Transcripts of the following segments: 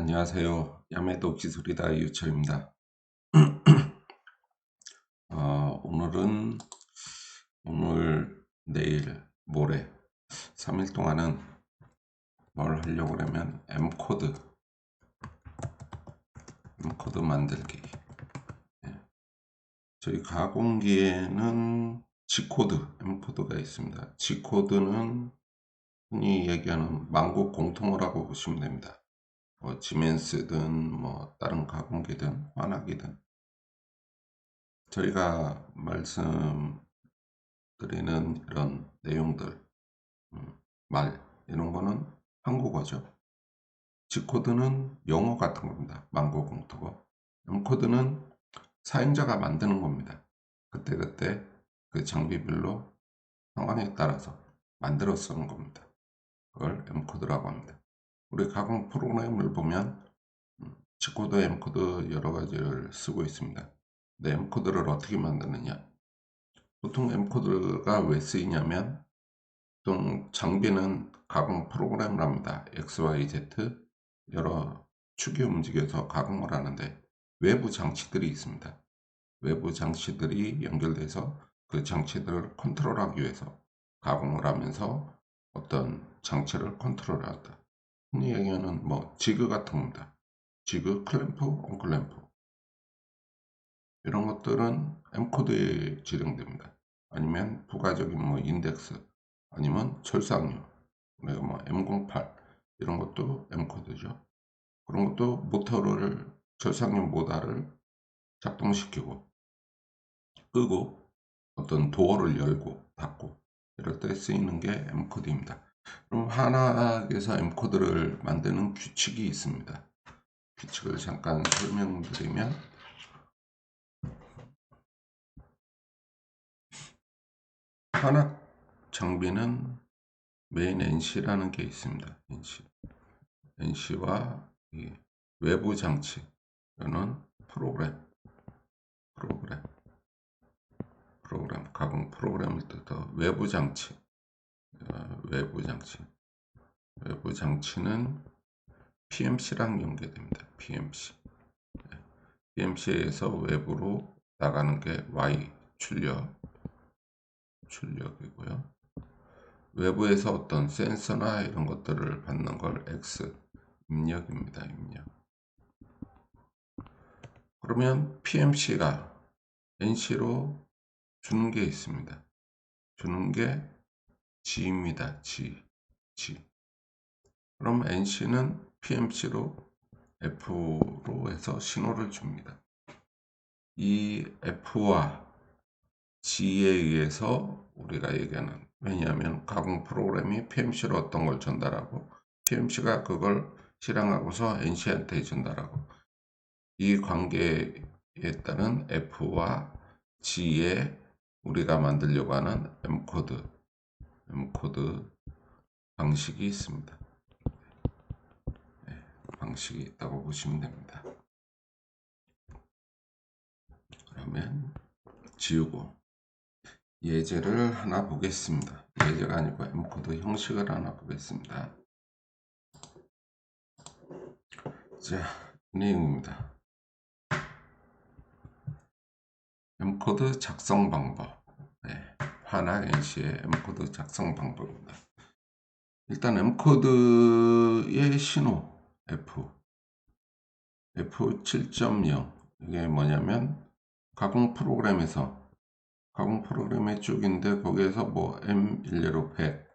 안녕하세요. 야매도 기술이다 유철입니다. 어, 오늘은 오늘 내일 모레 3일 동안은 뭘 하려고 그러면 M코드 M코드 만들기 예. 저희 가공기에는 G코드 M코드가 있습니다. G코드는 흔히 얘기하는 만국 공통어라고 보시면 됩니다. 뭐 지멘스든 뭐 다른 가공기든 환하기든 저희가 말씀드리는 이런 내용들 음, 말 이런 거는 한국어죠. G코드는 영어 같은 겁니다. 망고 공통어. M코드는 사용자가 만드는 겁니다. 그때그때 그 장비별로 상황에 따라서 만들어 쓰는 겁니다. 그걸 M코드라고 합니다. 우리 가공 프로그램을 보면 G코드, M코드 여러 가지를 쓰고 있습니다. 근데 M코드를 어떻게 만드느냐 보통 M코드가 왜 쓰이냐면 보통 장비는 가공 프로그램을 합니다. X, Y, Z 여러 축이 움직여서 가공을 하는데 외부 장치들이 있습니다. 외부 장치들이 연결돼서 그 장치들을 컨트롤하기 위해서 가공을 하면서 어떤 장치를 컨트롤한다. 흔히 얘기하는 뭐 지그 같은 겁니다. 지그, 클램프, 온클램프 이런 것들은 M코드에 지정됩니다. 아니면 부가적인 뭐 인덱스 아니면 철상류 우리가 뭐 M08 이런 것도 M코드죠. 그런 것도 모터를 철상류 모터를 작동시키고 끄고 어떤 도어를 열고 닫고 이럴 때 쓰이는 게 M코드입니다. 그럼 하나에서 M코드를 만드는 규칙이 있습니다. 규칙을 잠깐 설명드리면 하나 장비는 메인 NC라는 게 있습니다. NC. NC와 외부 장치, 이는 프로그램, 프로그램, 프로그램, 가공 프로그램을 뜻하 외부 장치, 어, 외부 장치. 외부 장치는 PMC랑 연계됩니다. PMC. PMC에서 외부로 나가는 게 Y 출력, 출력이고요. 외부에서 어떤 센서나 이런 것들을 받는 걸 X 입력입니다. 입력. 그러면 PMC가 NC로 주는 게 있습니다. 주는 게 G입니다. G. G. 그럼 NC는 PMC로 F로 해서 신호를 줍니다. 이 F와 G에 의해서 우리가 얘기하는 왜냐하면 가공 프로그램이 PMC로 어떤 걸 전달하고 PMC가 그걸 실행하고서 NC한테 전달하고 이 관계에 따른 F와 G에 우리가 만들려고 하는 M코드 코드 방식이 있습니다. 네, 방식이 있다고 보시면 됩니다. 그러면 지우고 예제를 하나 보겠습니다. 예제가 아니고 M코드 형식을 하나 보겠습니다. 자, 내용입니다. M코드 작성 방법. 네. 하나 NC의 M코드 작성 방법입니다. 일단 M코드의 신호 F F7.0 이게 뭐냐면 가공 프로그램에서 가공 프로그램의 쪽인데 거기에서 뭐 M1례로 100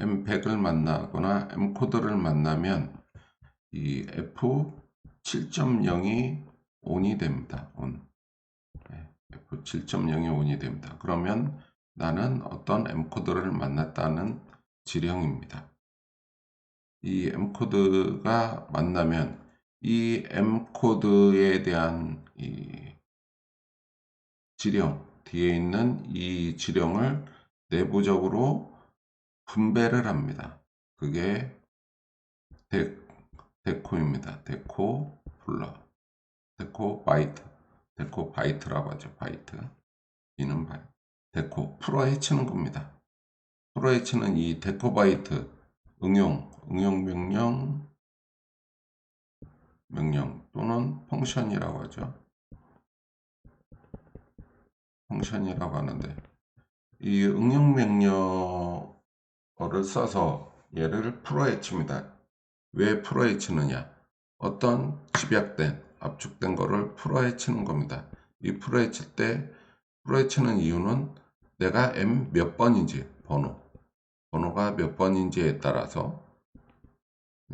M100을 만나거나 M코드를 만나면 이 F7.0이 ON이 됩니다. ON. F7.0이 ON이 됩니다. 그러면 나는 어떤 M코드를 만났다는 지령입니다. 이 M코드가 만나면 이 M코드에 대한 이 지령, 뒤에 있는 이 지령을 내부적으로 분배를 합니다. 그게 데, 데코입니다. 데코 불러. 데코 바이트. 데코 바이트라고 하죠. 바이트. 이는 바이트. 데코 풀어 헤치는 겁니다. 풀어 헤치는 이 데코바이트 응용 응용 명령 명령 또는 펑션이라고 하죠. 펑션이라고 하는데 이 응용 명령어를 써서 얘를 풀어헤칩니다. 왜 풀어헤치느냐? 어떤 집약된 압축된 거를 풀어헤치는 겁니다. 이 풀어헤칠 때 풀어헤치는 이유는 내가 m 몇 번인지 번호 번호가 몇 번인지에 따라서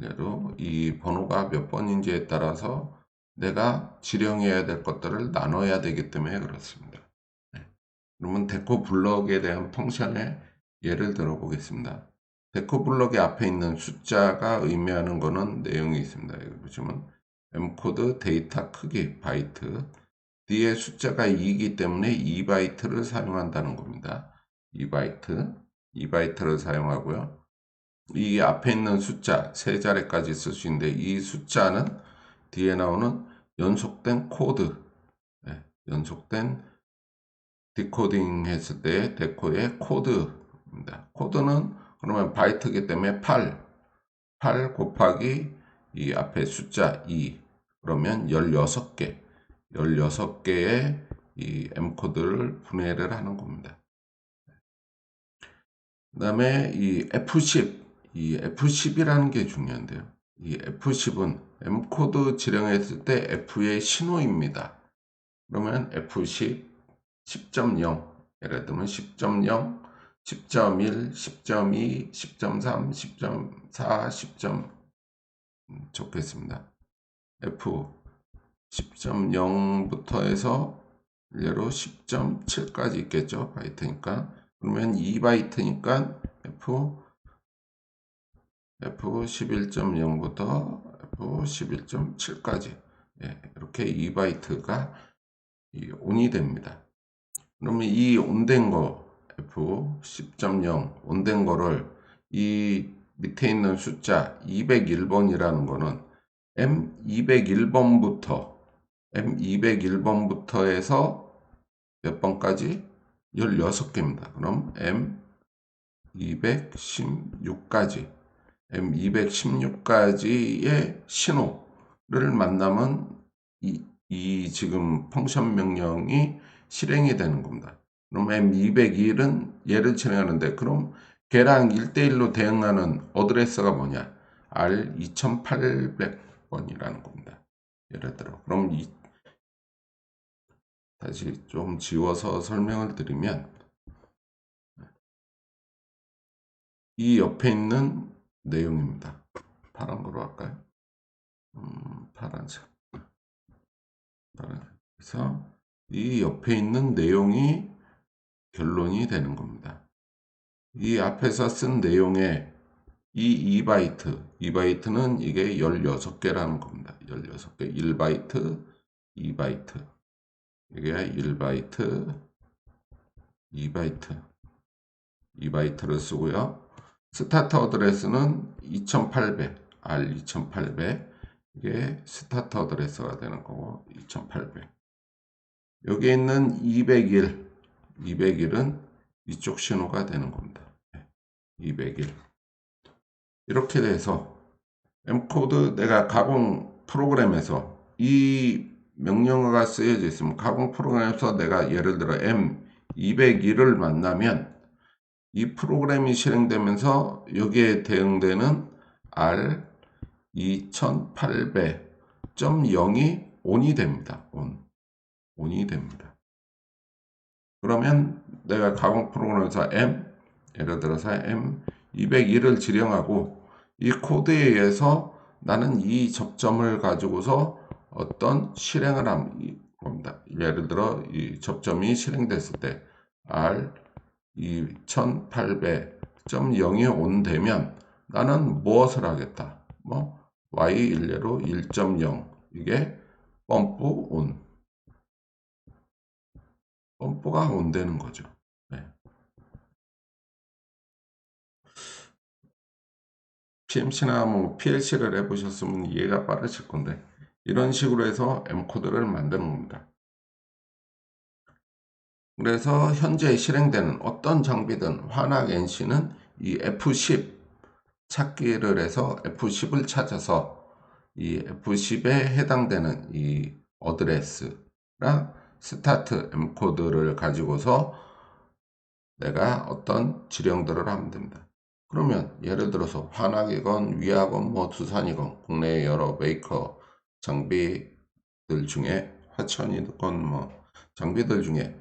예로 이 번호가 몇 번인지에 따라서 내가 지령해야 될 것들을 나눠야 되기 때문에 그렇습니다. 네. 그러면 데코 블럭에 대한 펑션의 예를 들어 보겠습니다. 데코 블럭의 앞에 있는 숫자가 의미하는 것은 내용이 있습니다. 여기 보시면 m코드 데이터 크기 바이트 뒤에 숫자가 2이기 때문에 2바이트를 사용한다는 겁니다. 2바이트 2바이트를 사용하고요. 이 앞에 있는 숫자 세 자리까지 쓸 수 있는데 이 숫자는 뒤에 나오는 연속된 코드 네, 연속된 디코딩 했을 때 데코의 코드입니다. 코드는 그러면 바이트이기 때문에 8 8 곱하기 이 앞에 숫자 2 그러면 16개 16개의 이 M코드를 분해를 하는 겁니다. 그 다음에 이 F10 이 F10이라는 게 중요한데요. 이 F10은 M코드 지령했을 때 F의 신호입니다. 그러면 F10, 10.0, 예를 들면 10.0, 10.1, 10.2, 10.3, 10.4, 10. 좋겠습니다. F 10.0부터 해서 예로 10.7까지 있겠죠. 바이트니까. 그러면 2바이트니까 F F11.0부터 F11.7까지 예, 이렇게 2바이트가 온이 됩니다. 그러면 이 온된 거 F10.0 온된 거를 이 밑에 있는 숫자 201번이라는 거는 M201번부터 M201번부터 해서 몇 번까지? 16개입니다. 그럼 M216까지 M216까지의 신호를 만나면 이, 이 지금 펑션 명령이 실행이 되는 겁니다. 그럼 M201은 얘를 실행하는데 그럼 걔랑 1대1로 대응하는 어드레스가 뭐냐? R2800번이라는 겁니다. 예를 들어 그럼 이, 다시 좀 지워서 설명을 드리면 이 옆에 있는 내용입니다. 파란 거로 할까요? 음, 파란색. 파란색. 그래서 이 옆에 있는 내용이 결론이 되는 겁니다. 이 앞에서 쓴 내용에 이 2바이트, 2바이트는 이게 16개라는 겁니다. 16개, 1바이트, 2바이트. 이게 1바이트, 2바이트. 2바이트를 쓰고요. 스타트 어드레스는 2800, R2800 이게 스타트 어드레스가 되는 거고 2800 여기에 있는 201, 201은 이쪽 신호가 되는 겁니다. 201 이렇게 돼서 M코드 내가 가공 프로그램에서 이 명령어가 쓰여져 있으면 가공 프로그램에서 내가 예를 들어 M201을 만나면 이 프로그램이 실행되면서 여기에 대응되는 R 2800.0이 온이 됩니다. 온. 온이 됩니다. 그러면 내가 가공 프로그램에서 M 예를 들어서 M 201을 지령하고 이 코드에 의해서 나는 이 접점을 가지고서 어떤 실행을 합니다. 예를 들어 이 접점이 실행됐을 때 R 2800.0이 온 되면 나는 무엇을 하겠다? 뭐 y 일례로 1.0 이게 펌프 온 펌프가 온 되는 거죠. 네. PMC나 뭐 PLC를 해보셨으면 이해가 빠르실 건데 이런 식으로 해서 M코드를 만드는 겁니다. 그래서 현재 실행되는 어떤 장비든 환학 NC는 이 F10 찾기를 해서 F10을 찾아서 이 F10에 해당되는 이 어드레스랑 스타트 M 코드를 가지고서 내가 어떤 지령들을 하면 됩니다. 그러면 예를 들어서 환학이건 위학건 뭐 두산이건 국내 여러 메이커 장비들 중에 화천이건 뭐 장비들 중에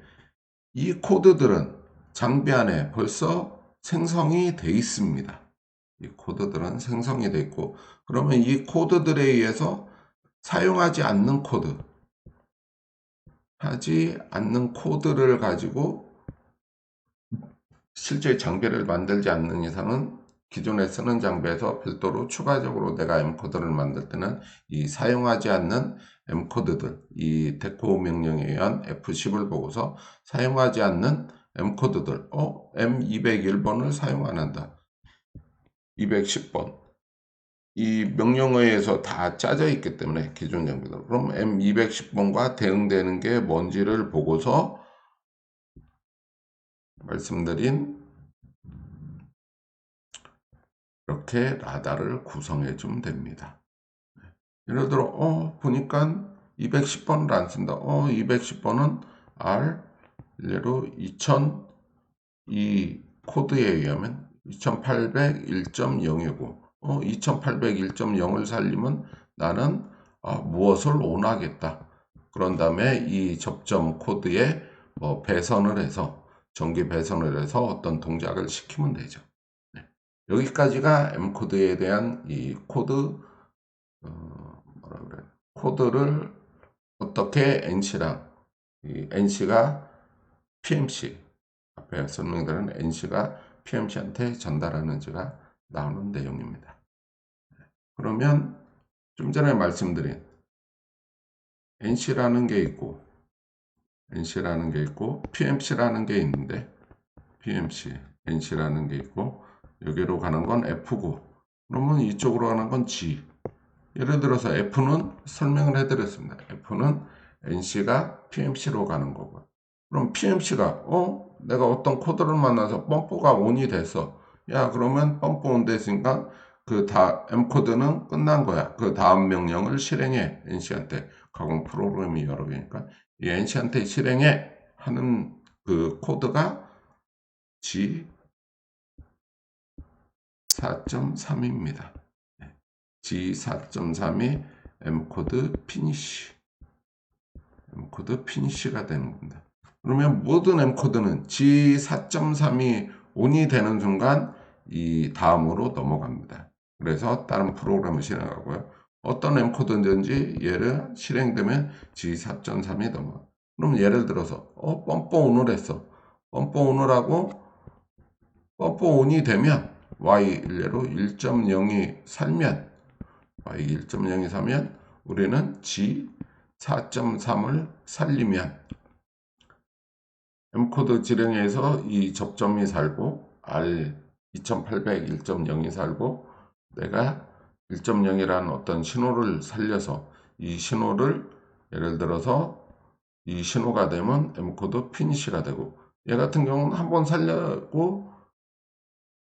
이 코드들은 장비 안에 벌써 생성이 돼 있습니다. 이 코드들은 생성이 돼 있고 그러면 이 코드들에 의해서 사용하지 않는 코드 하지 않는 코드를 가지고 실제 장비를 만들지 않는 이상은 기존에 쓰는 장비에서 별도로 추가적으로 내가 M코드를 만들 때는 이 사용하지 않는 M코드들, 이 데코 명령에 의한 F10을 보고서 사용하지 않는 M코드들, 어, M201번을 사용 안 한다. 210번. 이 명령어에 의해서 다 짜져 있기 때문에 기존 장비들. 그럼 M210번과 대응되는 게 뭔지를 보고서 말씀드린 이렇게 라다를 구성해 주면 됩니다. 예를 들어 어 보니까 210번을 안 쓴다. 어 210번은 R 예로 2002 코드에 의하면 2801.0이고 어 2801.0을 살리면 나는 아, 무엇을 원하겠다. 그런 다음에 이 접점 코드에 뭐 배선을 해서 전기 배선을 해서 어떤 동작을 시키면 되죠. 네. 여기까지가 M 코드에 대한 이 코드 어, 뭐라 그래 코드를 어떻게 NC랑 이 NC가 PMC 앞에 설명드린 NC가 PMC한테 전달하는지가 나오는 내용입니다. 그러면 좀 전에 말씀드린 NC라는 게 있고 NC라는 게 있고 PMC라는 게 있는데 PMC, NC라는 게 있고 여기로 가는 건 F9 그러면 이쪽으로 가는 건 G. 예를 들어서 F는 설명을 해드렸습니다. F는 NC가 PMC로 가는 거고 그럼 PMC가 어? 내가 어떤 코드를 만나서 펌프가 온이 됐어 야 그러면 펌프 온 됐으니까 그 다 M코드는 끝난 거야. 그 다음 명령을 실행해 NC한테. 가공 프로그램이 여러 개니까. 이 NC한테 실행해 하는 그 코드가 G 4.3입니다. G 4.3이 M코드 피니쉬 M코드 피니쉬가 되는 겁니다. 그러면 모든 M코드는 G 4.3이 온이 되는 순간 이 다음으로 넘어갑니다. 그래서 다른 프로그램을 실행하고요. 어떤 M코드든지 얘를 실행되면 G4.3이 넘어. 그럼 예를 들어서 어 펌프 온을 했어. 펌프 온을 하고 펌프 온이 되면 Y 일례로 1.0이 살면 Y 1.0이 살면 우리는 G 4.3을 살리면 M코드 지령에서 이 접점이 살고 R 2800 1.0이 살고 내가 1.0이라는 어떤 신호를 살려서 이 신호를 예를 들어서 이 신호가 되면 M코드 피니시가 되고 얘 같은 경우는 한번 살려고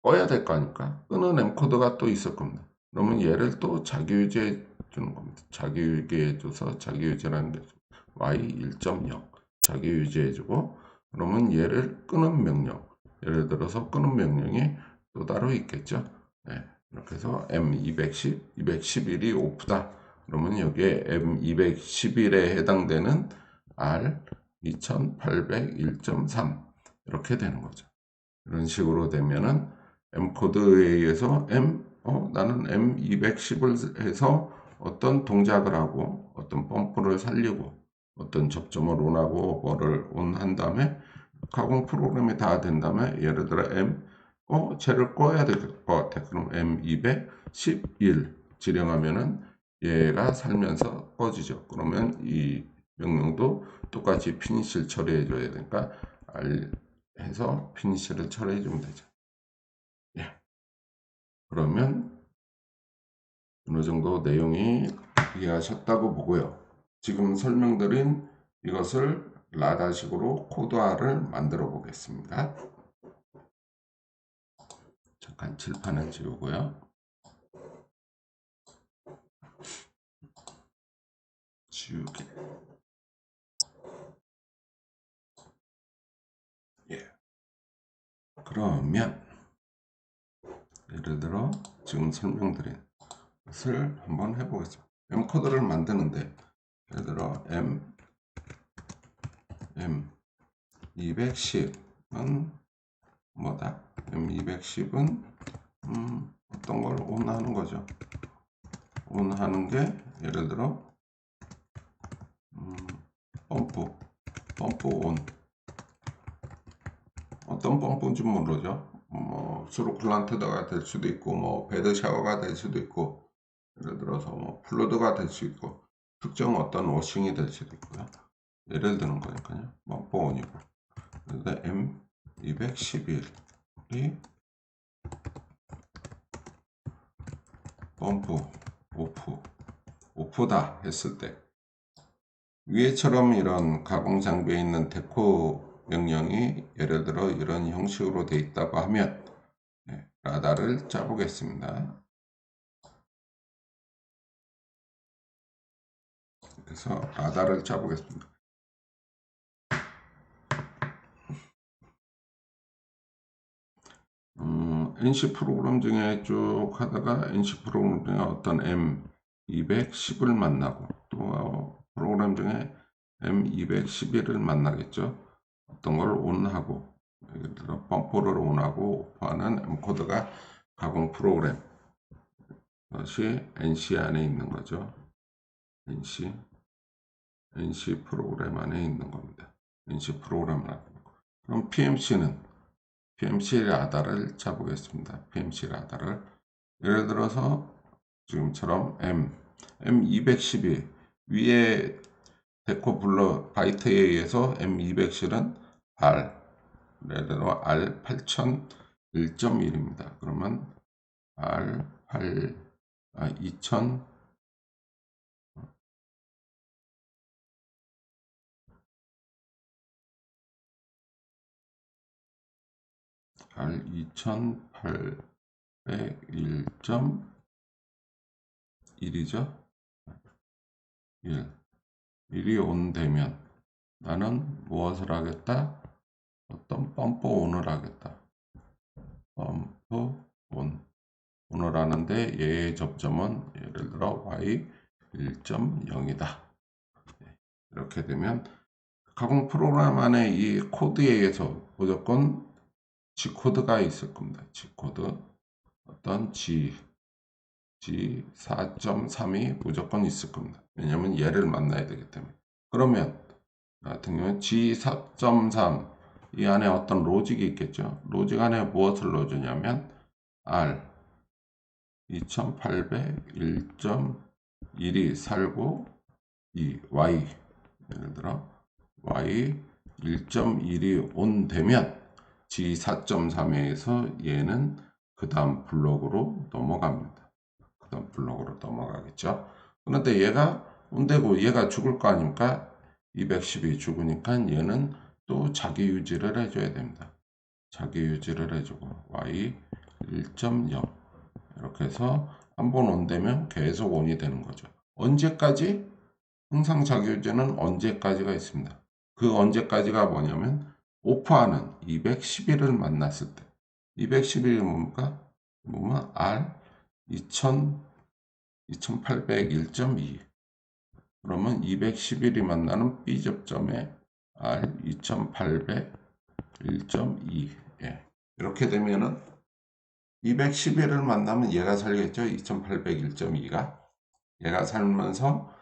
꺼야 될거 아닙니까? 끄는 M코드가 또 있을 겁니다. 그러면 얘를 또 자기유지해 주는 겁니다. 자기유지해 줘서 자기유지라는 게 Y 1.0 자기유지해 주고 그러면 얘를 끄는 명령 예를 들어서 끄는 명령이 또 따로 있겠죠. 네. 이렇게 해서 M210, 211이 오프다. 그러면 여기에 M211에 해당되는 R 2801.3 이렇게 되는 거죠. 이런 식으로 되면은 M 코드에 의해서 M 어 나는 M210을 해서 어떤 동작을 하고 어떤 펌프를 살리고 어떤 접점을 온하고 뭐를 온한 다음에 가공 프로그램이 다 된 다음에 예를 들어 M 어, 쟤를 꺼야 될 것 같아. 그럼 M211 지령하면은 얘가 살면서 꺼지죠. 그러면 이 명령도 똑같이 피니시를 처리해 줘야 되니까 R 해서 피니시를 처리해 주면 되죠. 예. 그러면 어느 정도 내용이 이해하셨다고 보고요. 지금 설명드린 이것을 라다식으로 코드화를 만들어 보겠습니다. 잠깐 칠판을 지우고요. 지우개. 예. 그러면 지금 설명드린 것을 한번 해보겠습니다. M 코드를 만드는데 예를 들어 M M 210은 뭐다? M 210은 음, 어떤 걸 온 하는 거죠. 온 하는 게 예를 들어 음, 펌프 펌프 온 어떤 펌프인지 모르죠. 뭐 수로클란트가 될 수도 있고 뭐 베드 샤워가 될 수도 있고 예를 들어서 뭐 플루드가 될 수 있고 특정 어떤 워싱이 될 수도 있고요. 예를 드는 거니까요. 뭐 보온이고 그래서 M211이 펌프 오프 오프다 했을 때 위에처럼 이런 가공 장비에 있는 데코 명령이 예를 들어 이런 형식으로 되어 있다고 하면 네, 라다를 짜보겠습니다. 그래서 라다를 짜보겠습니다. 음, NC 프로그램 중에 쭉 하다가 NC 프로그램 중에 어떤 M210을 만나고 또 프로그램 중에 M211을 만나겠죠. 어떤 걸 온하고 예를 들어 펌프를 온하고 오프하는 M코드가 가공 프로그램 것이 NC 안에 있는 거죠. NC NC 프로그램 안에 있는 겁니다. NC 프로그램을 그럼 PMC는 PMC 라다를 잡보겠습니다. PMC 라다를 예를 들어서 지금처럼 M M212 위에 데코 불러 바이트에 의해서 M207은 R 예를 들어 R 8001.1입니다. 그러면 R 8 아, 2000 R 2801.1이죠. 1. 1이 온 되면 나는 무엇을 하겠다? 어떤 펌프 온을 하겠다. 펌프 온. 온을 하는데 얘의 접점은 예를 들어 y 1.0이다. 이렇게 되면 가공 프로그램 안에 이 코드에 의해서 무조건 G 코드가 있을 겁니다. G 코드 어떤 G G 4.3이 무조건 있을 겁니다. 왜냐하면 얘를 만나야 되기 때문에. 그러면 같은 경우는 G 4.3 이 안에 어떤 로직이 있겠죠. 로직 안에 무엇을 넣어주냐면 R 2801.1이 살고 이 Y 예를 들어 Y 1.1이 온 되면 G 4.3에서 얘는 그 다음 블록으로 넘어갑니다. 그 다음 블록으로 넘어가겠죠. 그런데 얘가 온되고 얘가 죽을 거 아닙니까? 210이 죽으니까 얘는 또 자기 유지를 해줘야 됩니다. 자기 유지를 해주고 y 1.0 이렇게 해서 한 번 온되면 계속 온이 되는 거죠. 언제까지? 항상 자기 유지는 언제까지가 있습니다. 그 언제까지가 뭐냐면 오프하는 211을 만났을 때 211이 뭡니까? 뭐면 R 2000 2801.2 그러면 211이 만나는 B 접점에 R 2801.2 예. 이렇게 되면은 211을 만나면 얘가 살겠죠? 2801.2가. 얘가 살면서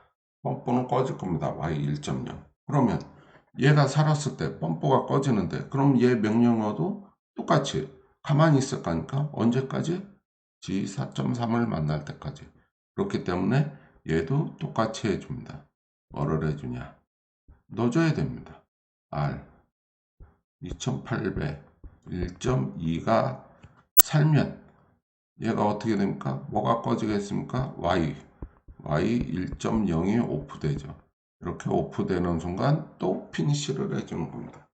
펌프는 꺼질 겁니다. Y 1.0 그러면 얘가 살았을 때 펌프가 꺼지는데 그럼 얘 명령어도 똑같이 가만히 있을 거니까 언제까지? G 4.3을 만날 때까지. 그렇기 때문에 얘도 똑같이 해줍니다. 뭐를 해주냐? 넣어줘야 됩니다 R 2800 1.2가 살면 얘가 어떻게 됩니까? 뭐가 꺼지겠습니까? Y Y 1.0이 오프되죠. 이렇게 오프되는 순간 또 피니쉬를 해주는 겁니다.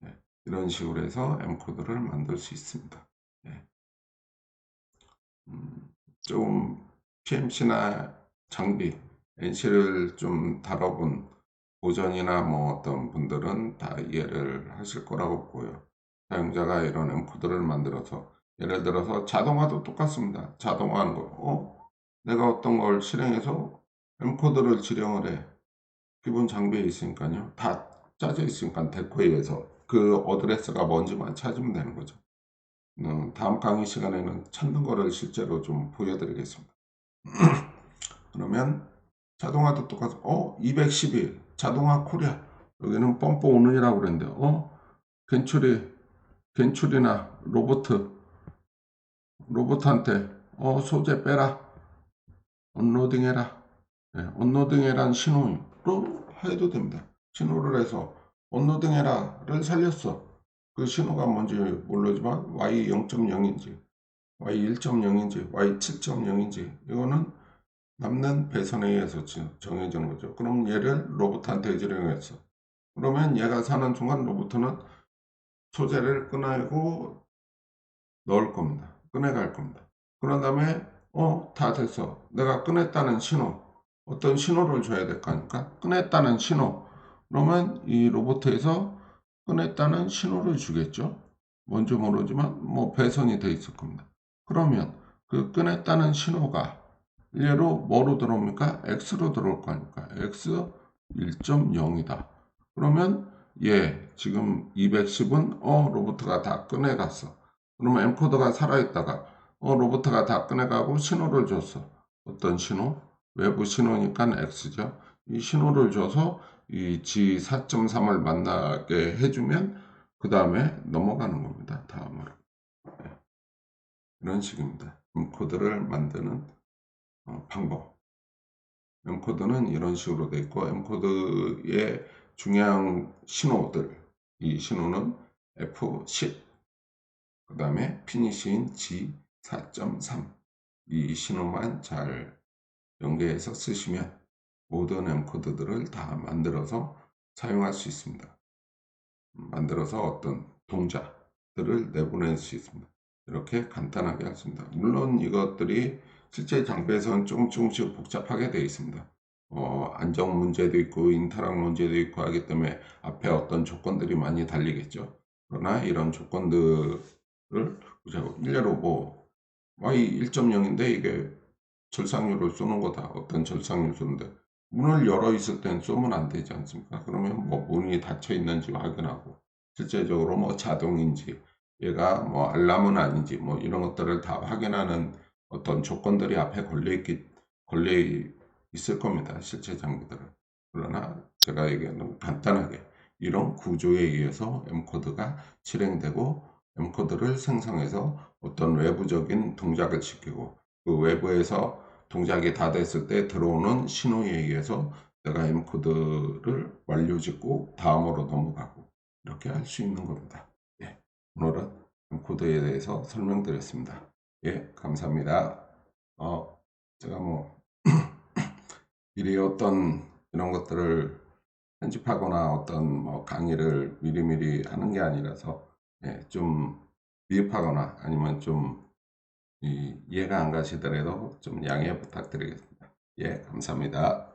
네, 이런 식으로 해서 M코드를 만들 수 있습니다. 네. 음, 좀 PMC나 장비 NC를 좀 다뤄본 보전이나 뭐 어떤 분들은 다 이해를 하실 거라고 보고요. 사용자가 이런 엠코드를 만들어서 예를 들어서 자동화도 똑같습니다. 자동화하는 거. 어? 내가 어떤 걸 실행해서 엠코드를 지령을 해. 기본 장비에 있으니까요. 다 짜져 있으니까 데코에서 그 어드레스가 뭔지만 찾으면 되는 거죠. 음, 다음 강의 시간에는 찾는 거를 실제로 좀 보여드리겠습니다. 그러면 자동화도 똑같아. 어? 211 자동화 코리아. 여기는 펌프 오는이라고 그랬는데 어? 겐츄리 겐츄리나 로보트 로봇한테 어 소재 빼라. 언로딩 해라. 네, 언로딩 해란 신호로 해도 됩니다. 신호를 해서 언로딩 해라를 살렸어. 그 신호가 뭔지 모르지만 y 0.0인지 y 1.0인지 y 7.0인지 이거는 남는 배선에 의해서 정해지는 거죠 그럼 얘를 로봇한테 지령했어 그러면 얘가 사는 순간 로봇은 소재를 꺼내고 넣을 겁니다 꺼내갈 겁니다. 그런 다음에 어 다 됐어. 내가 꺼냈다는 신호 어떤 신호를 줘야 될 거니까 꺼냈다는 신호 그러면 이 로봇에서 꺼냈다는 신호를 주겠죠. 뭔지 모르지만 뭐 배선이 돼 있을 겁니다. 그러면 그 꺼냈다는 신호가 얘로 뭐로 들어옵니까? X로 들어올 거니까 X 1.0이다. 그러면 얘 지금 210은 어 로봇가 다 꺼내갔어. 그러면 엠코더가 살아있다가 어, 로봇가 다 꺼내가고 신호를 줬어. 어떤 신호? 외부 신호니까 X죠. 이 신호를 줘서 이 G4.3을 만나게 해주면 그 다음에 넘어가는 겁니다. 다음으로. 네. 이런 식입니다. 엠코드를 만드는 어, 방법. 엠코드는 이런 식으로 되어 있고 엠코드의 중요한 신호들 이 신호는 F10 그 다음에 피니시인 G4.3 이 신호만 잘 연계해서 쓰시면 모든 엠코드들을 다 만들어서 사용할 수 있습니다. 만들어서 어떤 동작들을 내보낼 수 있습니다. 이렇게 간단하게 했습니다. 물론 이것들이 실제 장비에서는 조금 조금씩 복잡하게 되어 있습니다. 어, 안정 문제도 있고 인터락 문제도 있고 하기 때문에 앞에 어떤 조건들이 많이 달리겠죠. 그러나 이런 조건들 를 보자고. 일례로 뭐 y 1.0인데 이게 절상률을 쏘는 거다. 어떤 절상률 쏘는데 문을 열어 있을 땐 쏘면 안 되지 않습니까? 그러면 뭐 문이 닫혀 있는지 확인하고 실제적으로 뭐 자동인지 얘가 뭐 알람은 아닌지 뭐 이런 것들을 다 확인하는 어떤 조건들이 앞에 걸려 있기 걸려 있을 겁니다. 실제 장비들은. 그러나 제가 얘기하는 간단하게 이런 구조에 의해서 M코드가 실행되고 엠코드를 생성해서 어떤 외부적인 동작을 시키고 그 외부에서 동작이 다 됐을 때 들어오는 신호에 의해서 내가 엠코드를 완료 짓고 다음으로 넘어가고 이렇게 할 수 있는 겁니다. 예, 오늘은 엠코드에 대해서 설명드렸습니다. 예, 감사합니다. 어, 제가 뭐 미리 어떤 이런 것들을 편집하거나 어떤 뭐 강의를 미리미리 하는 게 아니라서 예, 좀 미흡하거나 아니면 좀 이, 이해가 안 가시더라도 좀 양해 부탁드리겠습니다. 예, 감사합니다.